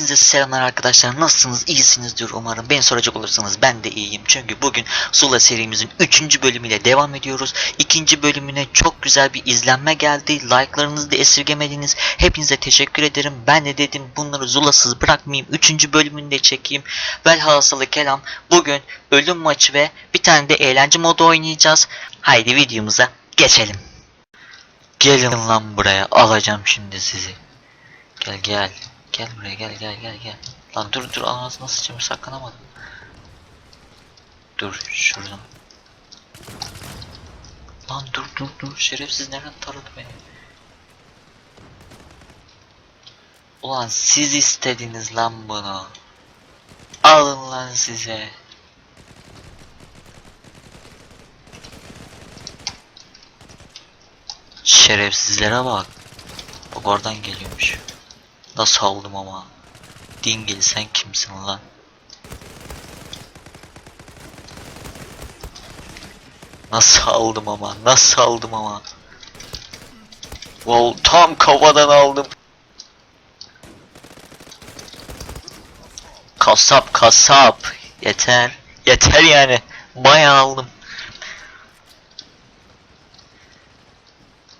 Hepinize selamlar arkadaşlar. Nasılsınız? İyisinizdir umarım. Beni soracak olursanız ben de iyiyim. Çünkü bugün Zula serimizin 3. bölümüyle devam ediyoruz. İkinci bölümüne çok güzel bir izlenme geldi. Like'larınızı da esirgemediniz. Hepinize teşekkür ederim. Ben de dedim bunları Zula'sız bırakmayayım. 3. bölümünde çekeyim. Velhasılı kelam bugün ölüm maçı ve bir tane de eğlence modu oynayacağız. Haydi videomuza geçelim. Gelin lan buraya. Alacağım şimdi sizi. Gel gel. Gel buraya gel gel gel gel. Lan dur dur ağzına sıçayım saklanamadım. Dur şuradan. Lan dur dur dur şerefsiz nereden taradı beni? Ulan siz istediniz lan bunu. Alın lan size. Şerefsizlere bak. Bak oradan geliyormuş. Nasıl aldım ama. Dingil sen kimsin lan? Nasıl aldım ama? Nasıl aldım ama? Wow tam kafadan aldım. Kasap kasap. Yeter. Yeter yani. Bayağı aldım.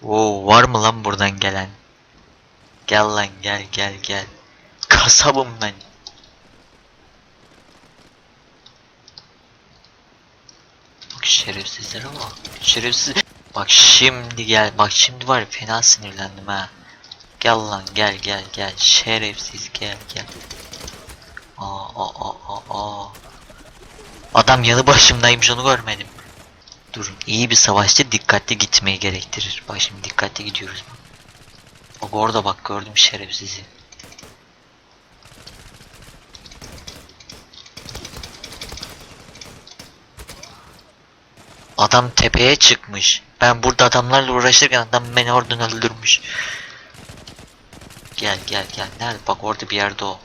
Wow var mı lan buradan gelen? Gel lan gel gel gel. Kasabım ben. Bak şerefsizlere bak. Şerefsiz. Bak şimdi gel. Bak şimdi var ya fena sinirlendim ha. Gel lan gel gel gel. Şerefsiz gel gel. Aa aa aa aa. Adam yanı başımdaymış onu görmedim. Durun iyi bir savaşçı dikkatli gitmeyi gerektirir. Bak şimdi dikkatli gidiyoruz. Orada bak gördüm şerefsizi. Adam tepeye çıkmış. Ben burada adamlarla uğraşırken adam beni oradan öldürmüş. Gel gel gel. Nerede? Bak orada bir yerde o.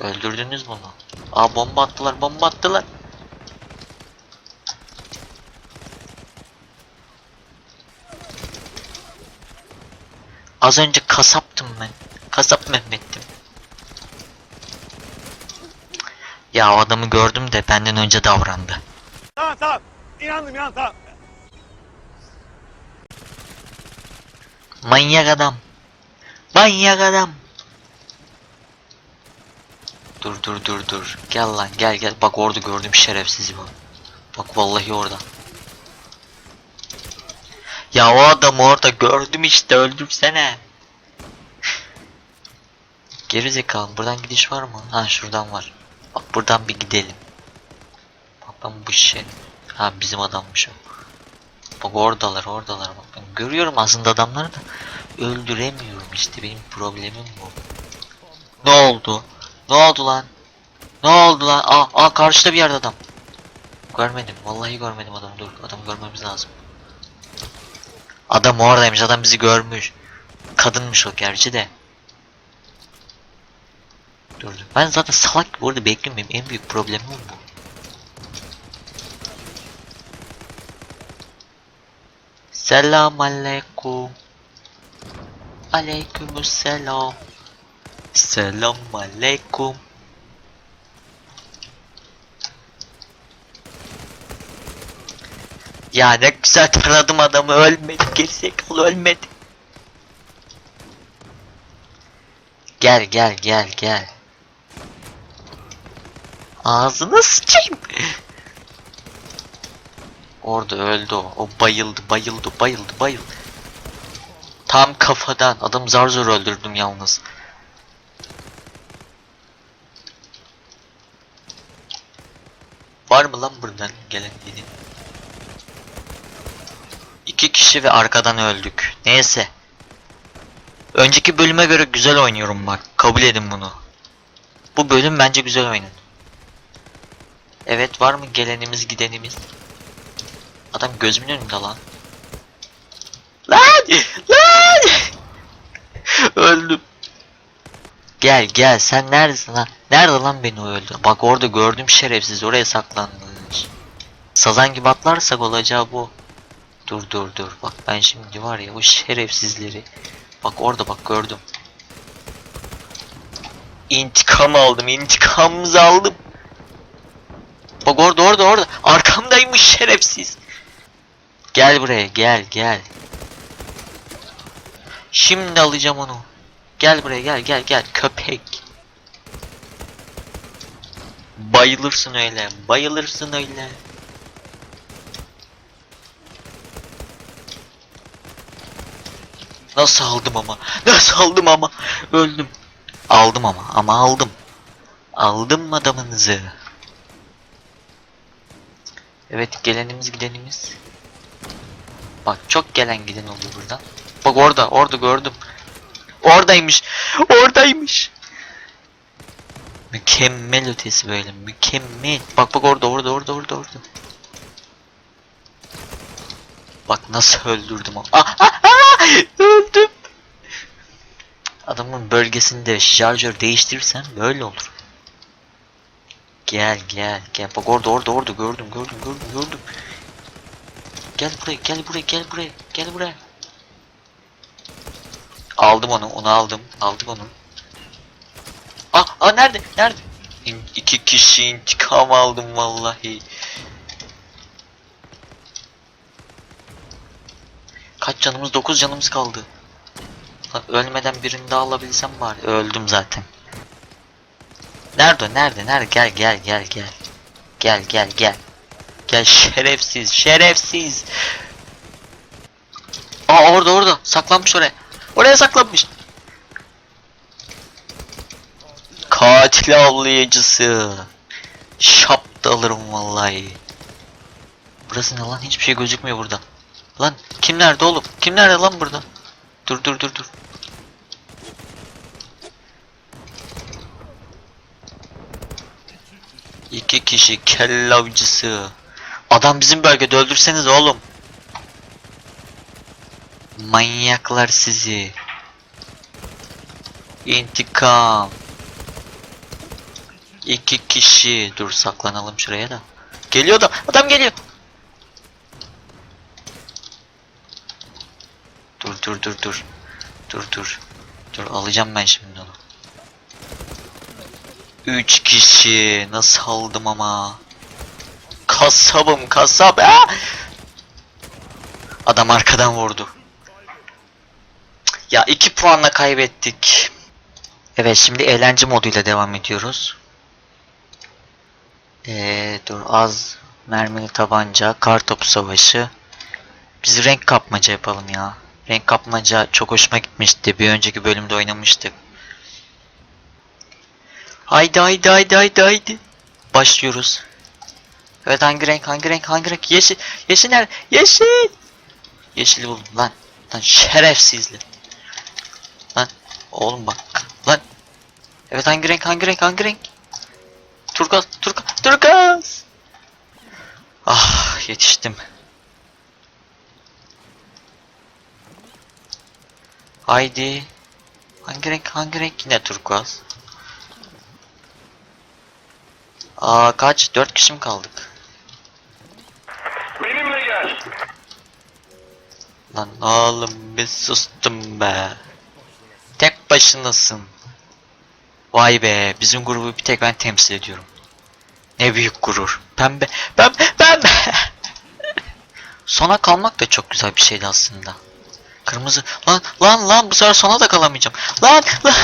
Öldürdünüz onu? Aa bomba attılar bomba attılar. Az önce kasaptım ben. Kasap Mehmet'tim. Ya o adamı gördüm de benden önce davrandı. Tamam tamam. İnandım inan tamam. Manyak adam. Manyak adam. Dur dur dur dur. Gel lan gel gel. Bak orada gördüm şerefsizi bu. Bak vallahi orada. Ya o adamı orada gördüm işte öldürsene. Geri zekalı buradan gidiş var mı? Ha şuradan var. Bak buradan bir gidelim. Bak ben bu şey. Ha bizim adammış o. Bak oradalar oradalar bak ben görüyorum aslında adamları da öldüremiyorum işte benim problemim bu. Ne oldu? Ne oldu lan? Ne oldu lan? Aa, aa karşıda bir yerde adam. Görmedim vallahi görmedim adamı dur adamı görmemiz lazım. Adam oradaymış adam bizi görmüş. Kadınmış o gerçi de. Dur dur. Ben zaten salak gibi orada benim en büyük problemim bu. Selam aleyküm. Aleyküm selam. Selam aleyküm. Ya ne güzel taradım adamı ölmedi gerizekalı ölmedi. Gel gel gel gel. Ağzına sıçayım. Orada öldü o. O bayıldı bayıldı bayıldı bayıldı. Tam kafadan. Adam zar zor öldürdüm yalnız. Var mı lan buradan gelen yeni? İki kişi ve arkadan öldük. Neyse. Önceki bölüme göre güzel oynuyorum bak. Kabul edin bunu. Bu bölüm bence güzel oynadı. Evet var mı gelenimiz gidenimiz? Adam gözümün önünde lan. Lan! Lan! Öldüm. Gel gel sen neredesin lan? Nerede lan beni öldü? Bak orada gördüm şerefsiz oraya saklanmış. Sazan gibi atlarsak olacağı bu. Dur dur dur bak ben şimdi var ya o şerefsizleri. Bak orada bak gördüm. İntikam aldım. intikamımızı aldım. Bak orada orada orada. Arkamdaymış şerefsiz. Gel buraya gel gel. Şimdi alacağım onu. Gel buraya gel gel gel köpek. Bayılırsın öyle. Bayılırsın öyle. Nasıl aldım ama? Nasıl aldım ama? Öldüm. Aldım ama ama aldım. Aldım adamınızı. Evet gelenimiz gidenimiz. Bak çok gelen giden oldu buradan. Bak orada orada gördüm. Oradaymış. Oradaymış. Mükemmel ötesi böyle mükemmel. Bak bak orada orada orada orada orada. Bak nasıl öldürdüm onu. Ah, ah, ah! öldüm. Adamın bölgesinde şarjör değiştirirsen böyle olur. Gel gel gel. Bak orada orada orada gördüm gördüm gördüm gördüm. Gel buraya gel buraya gel buraya gel buraya. Aldım onu onu aldım aldım onu. Ah, ah nerede nerede? İn, iki kişi intikam aldım vallahi. Kaç canımız? 9 canımız kaldı. Ölmeden birini daha alabilsem bari. Öldüm zaten. Nerede? Nerede? Nerede? Gel gel gel gel. Gel gel gel. Gel şerefsiz şerefsiz. Aa orada orada saklanmış oraya. Oraya saklanmış. Katil avlayıcısı. Şap alırım vallahi. Burası ne lan? Hiçbir şey gözükmüyor burada. Lan kim nerede oğlum? Kim nerede lan burada? Dur dur dur dur. İki kişi kelle avcısı. Adam bizim bölgede öldürseniz oğlum. Manyaklar sizi. İntikam. İki kişi. Dur saklanalım şuraya da. Geliyor da. Adam geliyor. Dur dur dur dur. Dur alacağım ben şimdi onu. Üç kişi. Nasıl aldım ama. Kasabım kasap. Aa! Adam arkadan vurdu. Ya iki puanla kaybettik. Evet şimdi eğlence moduyla devam ediyoruz. Ee, dur az mermili tabanca, kartopu savaşı. Biz renk kapmaca yapalım ya. Renk kapmaca çok hoşuma gitmişti. Bir önceki bölümde oynamıştık. Haydi haydi haydi haydi haydi. Başlıyoruz. Evet hangi renk hangi renk hangi renk? Yeşil. Yeşil nerede? Yeşil. Yeşili buldum lan. Lan şerefsizli. Lan oğlum bak. Lan. Evet hangi renk hangi renk hangi renk? Turkuaz turkuaz turkuaz. Ah yetiştim. Haydi. Hangi renk hangi renk yine turkuaz. Aa kaç? Dört kişi mi kaldık? Benimle gel. Lan oğlum bir sustum be. Tek başınasın. Vay be bizim grubu bir tek ben temsil ediyorum. Ne büyük gurur. Pembe pembe pembe. Sona kalmak da çok güzel bir şeydi aslında. Kırmızı lan lan lan bu sefer sona da kalamayacağım. Lan lan.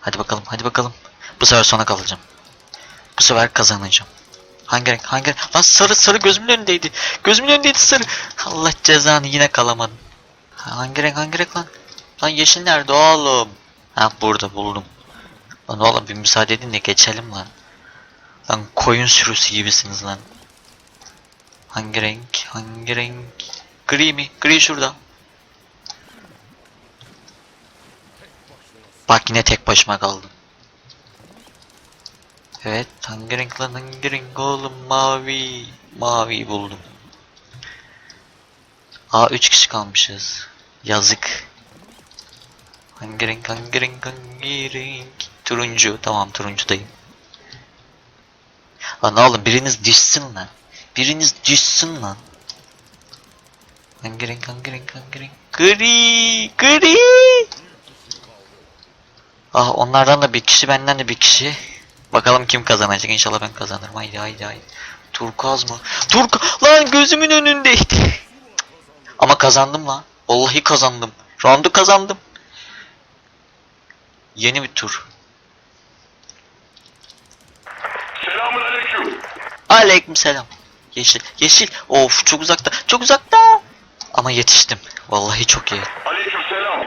Hadi bakalım hadi bakalım. Bu sefer sona kalacağım. Bu sefer kazanacağım. Hangi renk hangi renk? Lan sarı sarı gözümün önündeydi. Gözümün önündeydi sarı. Allah cezanı yine kalamadım. Ha, Hangi renk hangi renk lan? Lan yeşil nerede oğlum? Ha burada buldum. Lan oğlum bir müsaade edin de geçelim lan. Lan koyun sürüsü gibisiniz lan. Hangi renk? Hangi renk? Gri mi? Gri şurada. Bak yine tek başıma kaldım. Evet hangi renk lan hangi renk oğlum mavi. Mavi buldum. Aa 3 kişi kalmışız. Yazık. Hangi renk hangi renk hangi renk? Turuncu tamam turuncudayım. Lan oğlum biriniz düşsün lan. Biriniz düşsün lan. Renk, hangi renk? Gri, gri. Ah onlardan da bir kişi benden de bir kişi. Bakalım kim kazanacak inşallah ben kazanırım. Haydi haydi haydi. Turkuaz mı? Turk lan gözümün önündeydi. Ama kazandım lan. Vallahi kazandım. Roundu kazandım. Yeni bir tur. Selamun aleyküm. Aleykümselam. Yeşil, yeşil. Of çok uzakta, çok uzakta. Ama yetiştim. Vallahi çok iyi. Aleyküm selam.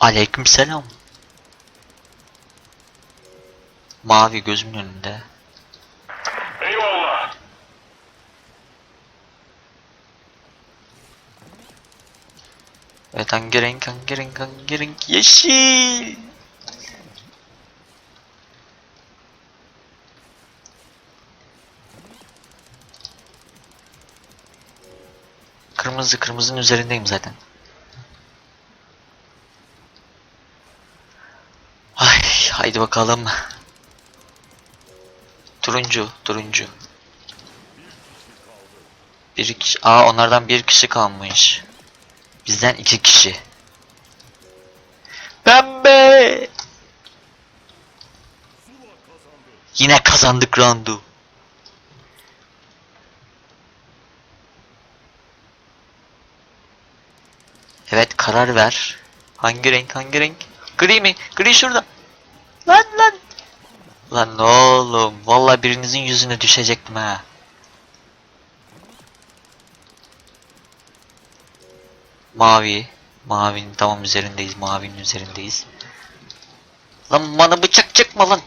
Aleykümselam. Mavi gözümün önünde. Eyvallah. Evet hangi renk, hangi renk, hangi renk? Yeşil. Kırmızı, kırmızının üzerindeyim zaten. Ay, haydi bakalım. Turuncu, turuncu. Bir kişi, aa onlardan bir kişi kalmış. Bizden iki kişi. Pembe. Yine kazandık roundu. Evet karar ver. Hangi renk hangi renk? Gri mi? Gri şurada. Lan lan. Lan oğlum. Vallahi birinizin yüzüne düşecektim ha. Mavi. Mavinin tamam üzerindeyiz. Mavinin üzerindeyiz. Lan bana bıçak çıkma lan.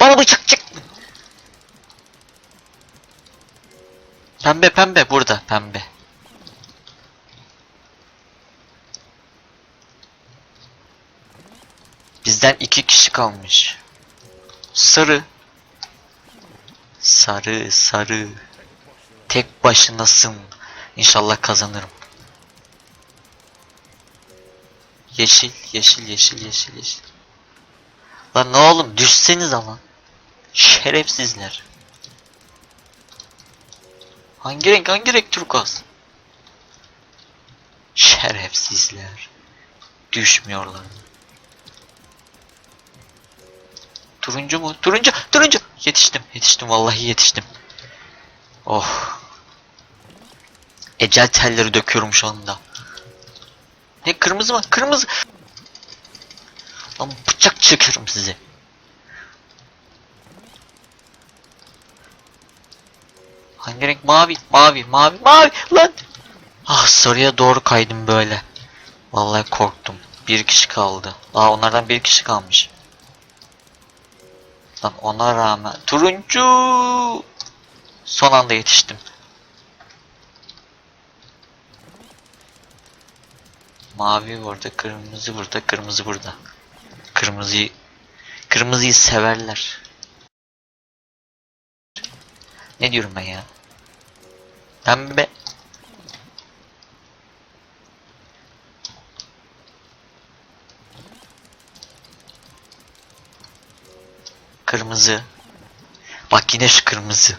Bana bıçak çıkma. Pembe pembe burada pembe. Bizden iki kişi kalmış. Sarı. Sarı sarı. Tek başınasın. İnşallah kazanırım. Yeşil, yeşil, yeşil, yeşil, yeşil. Lan ne oğlum düşseniz ama. Şerefsizler. Hangi renk, hangi renk turkuaz? Şerefsizler. Düşmüyorlar. Turuncu mu? Turuncu, turuncu. Yetiştim, yetiştim vallahi yetiştim. Oh. Ecel telleri döküyorum şu anda. Ne kırmızı mı? Kırmızı. Lan bıçak çekiyorum size. Hangi renk? Mavi, mavi, mavi, mavi. Lan. Ah sarıya doğru kaydım böyle. Vallahi korktum. Bir kişi kaldı. Aa onlardan bir kişi kalmış. Lan ona rağmen turuncu. Son anda yetiştim. Mavi burada, kırmızı burada, kırmızı burada. Kırmızıyı kırmızıyı severler. Ne diyorum ben ya? Pembe. Kırmızı. Bak yine şu kırmızı.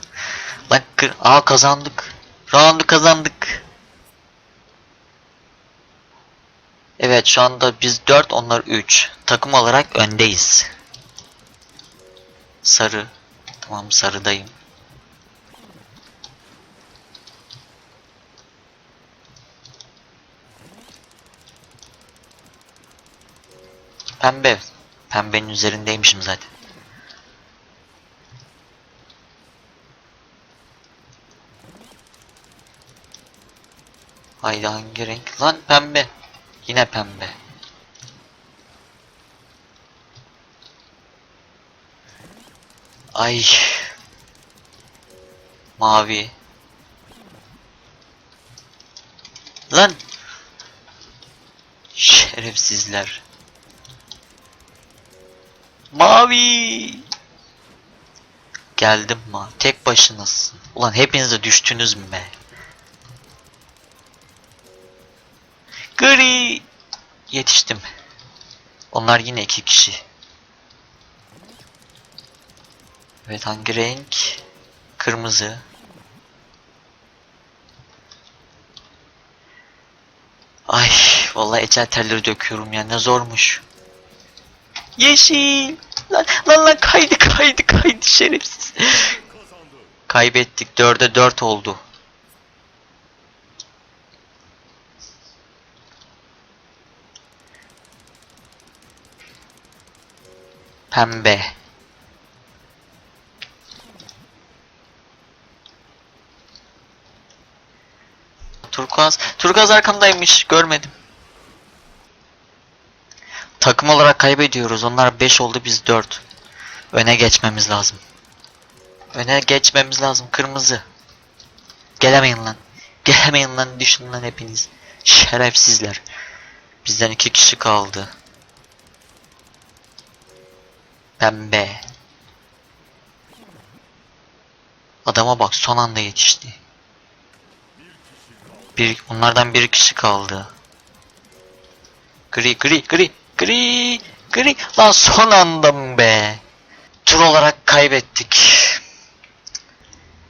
Lan kır Aa kazandık. Roundu kazandık. Evet şu anda biz 4 onlar 3. Takım olarak öndeyiz. Sarı. Tamam sarıdayım. Pembe. Pembenin üzerindeymişim zaten. Haydi hangi renk? Lan pembe. Yine pembe. Ay. Mavi. Lan. Şerefsizler. Mavi. Geldim ma. Tek başınasın. Ulan hepiniz de düştünüz mü be? Gri. Yetiştim. Onlar yine iki kişi. Evet hangi renk? Kırmızı. Ay vallahi ecel terleri döküyorum ya ne zormuş. Yeşil. Lan lan lan kaydı kaydı kaydı şerefsiz. Kaybettik. Dörde dört oldu. Pembe. Turkuaz. Turkuaz arkamdaymış. Görmedim. Takım olarak kaybediyoruz. Onlar 5 oldu biz 4. Öne geçmemiz lazım. Öne geçmemiz lazım. Kırmızı. Gelemeyin lan. Gelemeyin lan. Düşün lan hepiniz. Şerefsizler. Bizden iki kişi kaldı. Pembe. Adama bak son anda yetişti. Bir, onlardan bir kişi kaldı. Gri gri gri gri gri lan son anda mı be? Tur olarak kaybettik.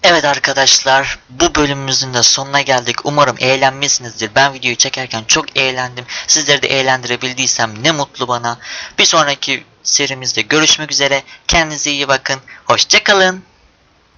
Evet arkadaşlar bu bölümümüzün de sonuna geldik. Umarım eğlenmişsinizdir. Ben videoyu çekerken çok eğlendim. Sizleri de eğlendirebildiysem ne mutlu bana. Bir sonraki serimizde görüşmek üzere. Kendinize iyi bakın. Hoşçakalın.